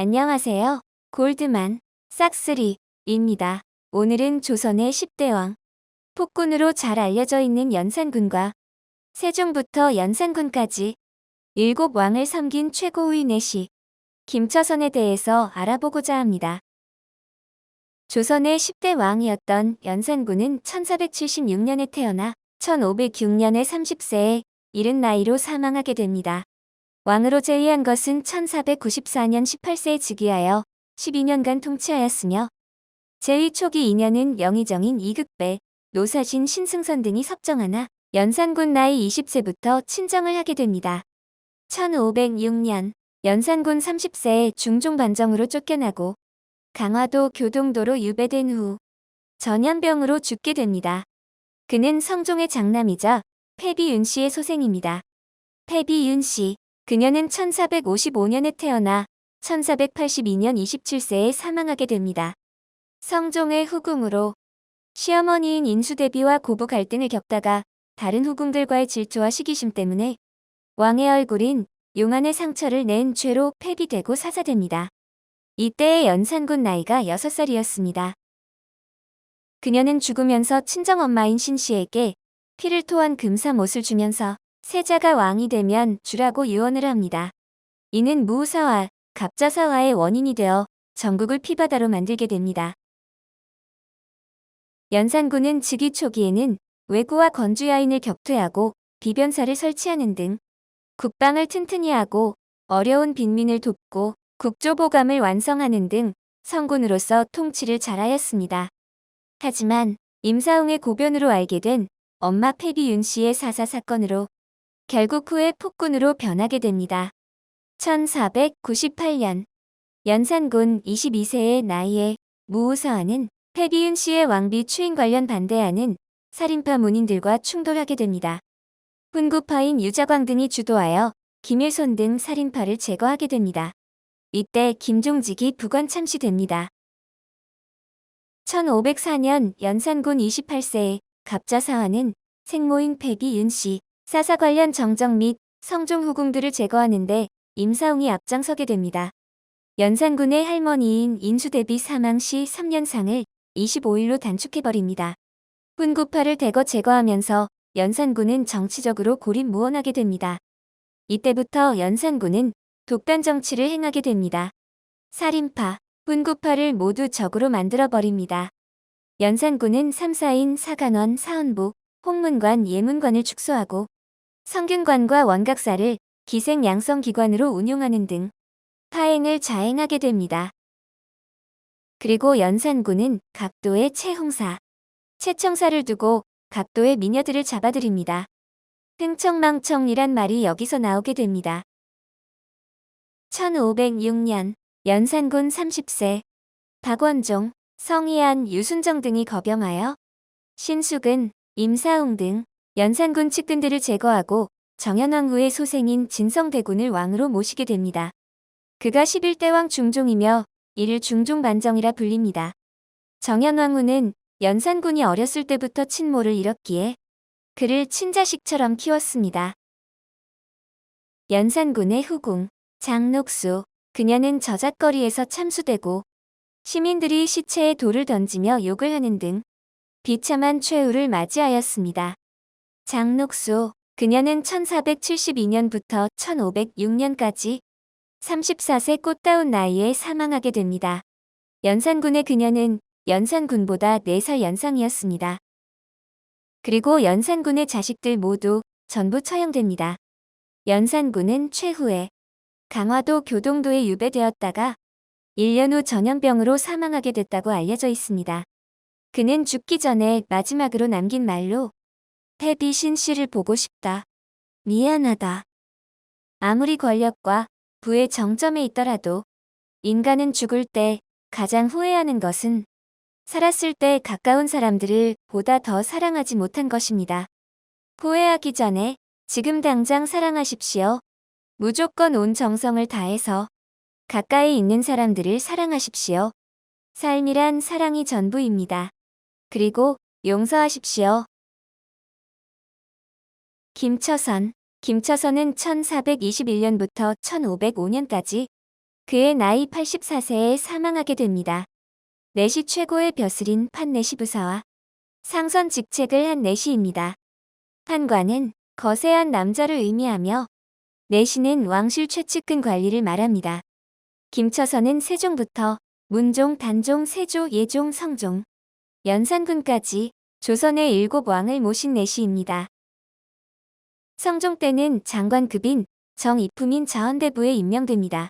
안녕하세요. 골드만 싹스리입니다. 오늘은 조선의 10대 왕 폭군으로 잘 알려져 있는 연산군과 세종부터 연산군까지 일곱 왕을 섬긴 최고의 내시 김처선에 대해서 알아보고자 합니다. 조선의 10대 왕이었던 연산군은 1476년에 태어나 1506년에 30세에 이른 나이로 사망하게 됩니다. 왕으로 제위한 것은 1494년 18세에 즉위하여 12년간 통치하였으며 제위 초기 2년은 명의정인 이극배, 노사신 신승선 등이 섭정하나 연산군 나이 20세부터 친정을 하게 됩니다. 1506년 연산군 30세에 중종반정으로 쫓겨나고 강화도 교동도로 유배된 후 전염병으로 죽게 됩니다. 그는 성종의 장남이자 패비윤 씨의 소생입니다. 패비윤 씨, 그녀는 1455년에 태어나 1482년 27세에 사망하게 됩니다. 성종의 후궁으로 시어머니인 인수대비와 고부 갈등을 겪다가 다른 후궁들과의 질투와 시기심 때문에 왕의 얼굴인 용안의 상처를 낸 죄로 폐비되고 사자됩니다. 이때의 연산군 나이가 6살이었습니다. 그녀는 죽으면서 친정엄마인 신씨에게 피를 토한 금사못을 주면서 세자가 왕이 되면 주라고 유언을 합니다. 이는 무사와 갑자사화의 원인이 되어 전국을 피바다로 만들게 됩니다. 연산군은 즉위 초기에는 외구와 건주 야인을 격퇴하고 비변사를 설치하는 등 국방을 튼튼히 하고 어려운 빈민을 돕고 국조보감을 완성하는 등 성군으로서 통치를 잘하였습니다. 하지만 임사웅의 고변으로 알게 된 엄마 패비 윤 씨의 사사 사건으로 결국 후에 폭군으로 변하게 됩니다. 1498년 연산군 22세의 나이에 무우서하는 패비윤 씨의 왕비 추인 관련 반대하는 살인파 문인들과 충돌하게 됩니다. 훈구파인 유자광 등이 주도하여 김일손 등 살인파를 제거하게 됩니다. 이때 김종직이 부관 참시됩니다. 1504년 연산군 28세의 갑자사화는 생모인 패비윤 씨, 사사 관련 정정 및 성종 후궁들을 제거하는데 임사웅이 앞장서게 됩니다. 연산군의 할머니인 인수대비 사망 시 3년상을 25일로 단축해버립니다. 훈구파를 대거 제거하면서 연산군은 정치적으로 고립무원하게 됩니다. 이때부터 연산군은 독단 정치를 행하게 됩니다. 살인파, 훈구파를 모두 적으로 만들어버립니다. 연산군은 3사인 사간원, 사헌부, 홍문관, 예문관을 축소하고 성균관과 원각사를 기생 양성기관으로 운용하는 등 파행을 자행하게 됩니다. 그리고 연산군은 각도의 최홍사, 최청사를 두고 각도의 미녀들을 잡아들입니다. 흥청망청이란 말이 여기서 나오게 됩니다. 1506년 연산군 30세 박원종, 성희안, 유순정 등이 거병하여 신숙은, 임사웅 등 연산군 측근들을 제거하고 정현왕후의 소생인 진성대군을 왕으로 모시게 됩니다. 그가 11대 왕 중종이며 이를 중종반정이라 불립니다. 정현왕후는 연산군이 어렸을 때부터 친모를 잃었기에 그를 친자식처럼 키웠습니다. 연산군의 후궁 장녹수 그녀는 저잣거리에서 참수되고 시민들이 시체에 돌을 던지며 욕을 하는 등 비참한 최후를 맞이하였습니다. 장녹수 그녀는 1472년부터 1506년까지 34세 꽃다운 나이에 사망하게 됩니다. 연산군의 그녀는 연산군보다 4살 연상이었습니다. 그리고 연산군의 자식들 모두 전부 처형됩니다. 연산군은 최후에 강화도 교동도에 유배되었다가 1년 후 전염병으로 사망하게 됐다고 알려져 있습니다. 그는 죽기 전에 마지막으로 남긴 말로 패비 신 씨를 보고 싶다. 미안하다. 아무리 권력과 부의 정점에 있더라도 인간은 죽을 때 가장 후회하는 것은 살았을 때 가까운 사람들을 보다 더 사랑하지 못한 것입니다. 후회하기 전에 지금 당장 사랑하십시오. 무조건 온 정성을 다해서 가까이 있는 사람들을 사랑하십시오. 삶이란 사랑이 전부입니다. 그리고 용서하십시오. 김처선 김처선은 1421년부터 1505년까지 그의 나이 84세에 사망하게 됩니다. 내시 최고의 벼슬인 판내시 부사와 상선 직책을 한 내시입니다. 판관은 거세한 남자를 의미하며 내시는 왕실 최측근 관리를 말합니다. 김처선은 세종부터 문종, 단종, 세조, 예종, 성종, 연산군까지 조선의 일곱 왕을 모신 내시입니다. 성종 때는 장관급인 정이품인 자헌대부에 임명됩니다.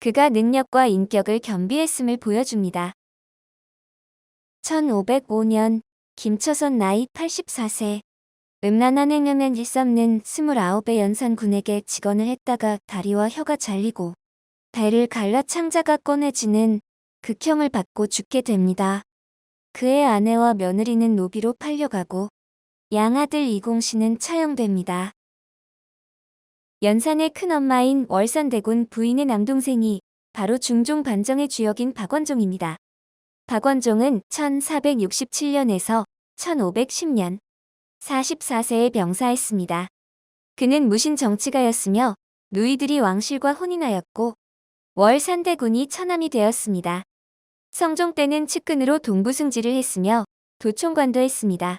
그가 능력과 인격을 겸비했음을 보여줍니다. 1505년 김처선 나이 84세 음란한 행음엔 일삼는 29의 연산군에게 직언을 했다가 다리와 혀가 잘리고 배를 갈라 창자가 꺼내지는 극형을 받고 죽게 됩니다. 그의 아내와 며느리는 노비로 팔려가고 양아들 이공씨는 처형됩니다. 연산의 큰엄마인 월산대군 부인의 남동생이 바로 중종 반정의 주역인 박원종입니다. 박원종은 1467년에서 1510년 44세에 병사했습니다. 그는 무신 정치가였으며 누이들이 왕실과 혼인하였고 월산대군이 처남이 되었습니다. 성종 때는 측근으로 동부승지를 했으며 도총관도 했습니다.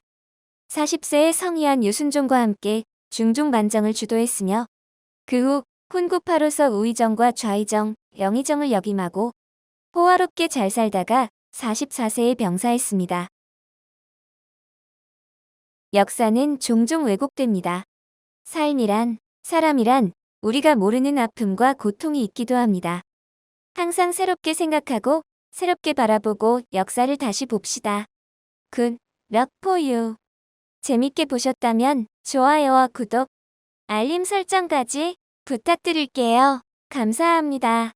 40세에 성의한 유순종과 함께 중종 반정을 주도했으며 그 후 훈구파로서 우의정과 좌의정, 영의정을 역임하고 호화롭게 잘 살다가 44세에 병사했습니다. 역사는 종종 왜곡됩니다. 삶이란, 사람이란 우리가 모르는 아픔과 고통이 있기도 합니다. 항상 새롭게 생각하고 새롭게 바라보고 역사를 다시 봅시다. 굿, 럭 포유. 재밌게 보셨다면 좋아요와 구독, 알림 설정까지 부탁드릴게요. 감사합니다.